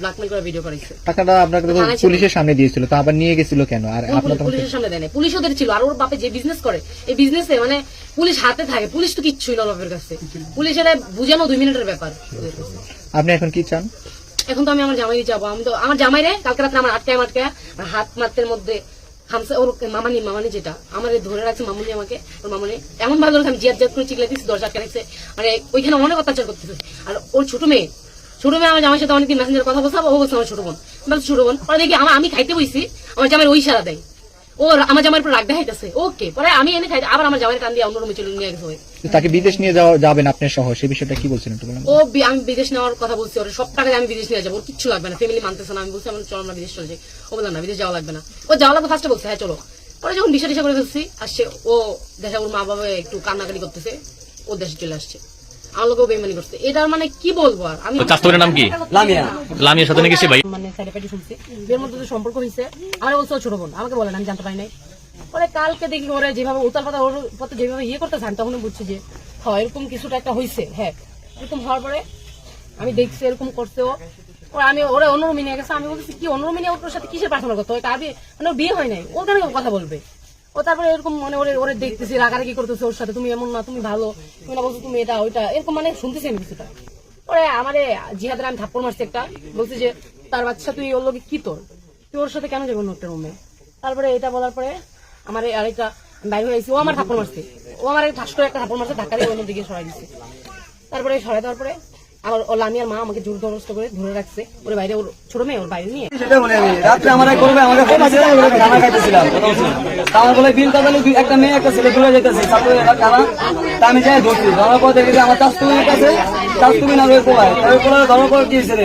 Blackmail করে video করাইছে। টাকাটা আপনাকে তো পুলিশের সামনে দিয়েছিল তা আবার নিয়ে গেছিল কেন? আর আপনার পুলিশের সামনে দেয় পুলিশ ওদের ছিল আর ওর বাপে যে বিজনেস করে এই বিজনেসে মানে পুলিশ হাতে থাকে পুলিশ তো কিচ্ছুই না বাপের কাছে। পুলিশের বুঝানো দুই মিনিটের ব্যাপার। আপনি এখন কি চান? এখন তো আমি আমার জামাই যাব আমি তো আমার জামাই রে কালকে রাত্রে আমার আটকায় আটকায় হাত মাত্রের মধ্যে হামসা ওর মামানি মামানি যেটা আমার ধরে রাখছে মামুনি আমাকে ওর মামুনি। এমন ভাবে ধরেছে আমি জিয়াত জিয়াত করে চিকলে দিচ্ছি দরজা আটকে রাখছে। মানে ওইখানে অনেক অত্যাচার করতেছে। আর ওর ছোট মেয়ে ছোট মেয়ে আমার জামাইয়ের সাথে অনেকদিন মেসেঞ্জার কথা বলছে ও বলছে আমার ছোট বোন। বলছি, ছোট বোন পরে দেখি আমার আমি খাইতে বইছি আমার জামাইয়ের ওই সারা দেয়। ও আমার জামাইয়ের উপর রাগ দেখাইতেছে। ওকে পরে আমি এনে খাইতে আবার আমার জামাইয়ের কান দিয়ে অন্য রুমে চলে নিয়ে গেছে। তাকে বিদেশ নিয়ে যাওয়া যাবেন আপনার সহ সেই বিষয়টা কি বলছেন একটু বলেন। ও আমি বিদেশ নেওয়ার কথা বলছি ওর সব টাকা আমি বিদেশ নিয়ে যাব ওর কিচ্ছু লাগবে না ফ্যামিলি মানতেছে না। আমি বলছি আমার চলো আমরা বিদেশ চলে যাই। ও বললাম না বিদেশ যাওয়া লাগবে না। ও যাওয়া লাগবে ফার্স্টে বলছে হ্যাঁ চলো। পরে যখন দিশা দিশা করে ফেলছি আসছে ও দেখা ওর মা বাবা একটু কান্নাকাটি করতেছে ও দেশে চলে আসছে। বেমানি করছে। এটার মানে কি বলব আর? আমি নাম কি? লামিয়া। লামিয়ার সাথে নাকি সে ভাই? মানে সাইডে শুনছি। বিয়ের মধ্যে যে সম্পর্ক আমার বলছে ছোট বোন আমাকে বলেন আমি জানতে পারি নাই। পরে কালকে দেখি ওরে যেভাবে উতাল পাতা ওর পথে যেভাবে ইয়ে করতে চান তখন বুঝছি যে হ্যাঁ এরকম কিছুটা একটা হয়েছে হ্যাঁ। এরকম হওয়ার পরে আমি দেখছি এরকম করছে ও। আমি ওরা অন্যরুমে নিয়ে গেছে আমি বলছি কি অন্যরুমে নিয়ে ওর সাথে কিসের প্রার্থনা করতে হয়? কাবি মানে বিয়ে হয় নাই ওর কেন কথা বলবে? ও তারপরে এরকম মানে ওরে ওরে দেখতেছি, রাগারাগি করতেছে ওর সাথে, তুমি এমন না, তুমি ভালো, তুমি না বলছো তুমি এটা, ওইটা। এরকম মানে শুনতেছি আমি কিছুটা। ওরে আমারে জিহাদের আমি থাপ্পড় মারছি একটা, বলছি যে, তার বাচ্চা তুই ওর লোকে কি তোর? তুই ওর সাথে কেন যাব অন্য রুমে তারপরে এটা বলার পরে আমার আরেকটা বাইরে হয়ে ও আমার থাপ্পড় মারছে। ও আমার ঠাস করে একটা থাপ্পড় মারছে, ধাক্কা দিয়ে অন্যদিকে সরাই দিচ্ছে তারপরে সরাই দেওয়ার পরে আমার ও লামিয়ার মা আমাকে জোর দরস্ত করে ধরে রাখছে। ওর বাইরে ওর ছোট মেয়ে, ওর বাইরে নিয়ে। সেটা বলি আমি। রাত্রে আমার এক করবে আমাকে ফোন আছে আমরা খানা খাইতেছিলাম। আমার বলে, বিল কাটালে দুই- একটা মেয়ে, একটা ছেলে, দূরে যেতেছে ছাত্রের খানা, তা আমি যাই ধরছি ধরার পর দেখি আমার চাষতুমির কাছে চাষতুমি না রয়ে পোলায় তারপরে ধরার পর কি ছেলে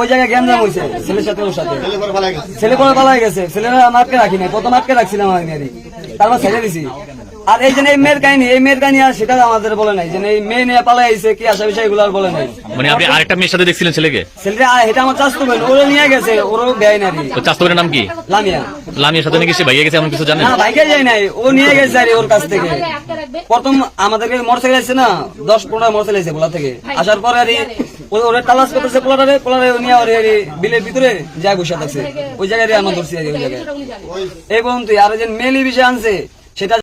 ওই জায়গায় জ্ঞান জাম হয়েছে ছেলের সাথে ওর সাথে। ছেলে পরে পালাই গেছে। ছেলেরা আমাকে রাখি নাই, প্রথম আটকে রাখছিলাম আমি তারপর ছেড়ে দিছি। আর এই যে এই মেয়ের কাহিনী এই মেয়ের কাহিনী আর সেটা আমাদের বলে নাই। যে এই মেয়ে নিয়ে পালাই আইছে কি আসা বিষয় এগুলো আর বলে নাই। মানে আপনি আরেকটা মেয়ের সাথে দেখছিলেন ছেলেকে? ছেলেটা এটা আমার চাষ করবেন ওরা নিয়ে গেছে ওরও দেয় না রে তো চাস্তবের নাম কি? লামিয়া। লামিয়ার সাথে নাকি সে ভাইয়া গেছে এমন কিছু জানেন না বাইকে যাই নাই ও নিয়ে গেছে আর ওর কাছ থেকে। প্রথম আমাদেরকে মোটরসাইকেল আসছে না দশ পনেরো মোটরসাইকেল আসছে পোলা থেকে। আসার পরে আর ও- ওরা তালাশ করতেছে পোলারে পোলারে নিয়ে ওর বিলের ভিতরে যা বসে থাকছে। ওই জায়গায় আমরা ধরছি ওই জায়গায়। এই পর্যন্ত আর যে মেলি বিষয় আনছে সেটা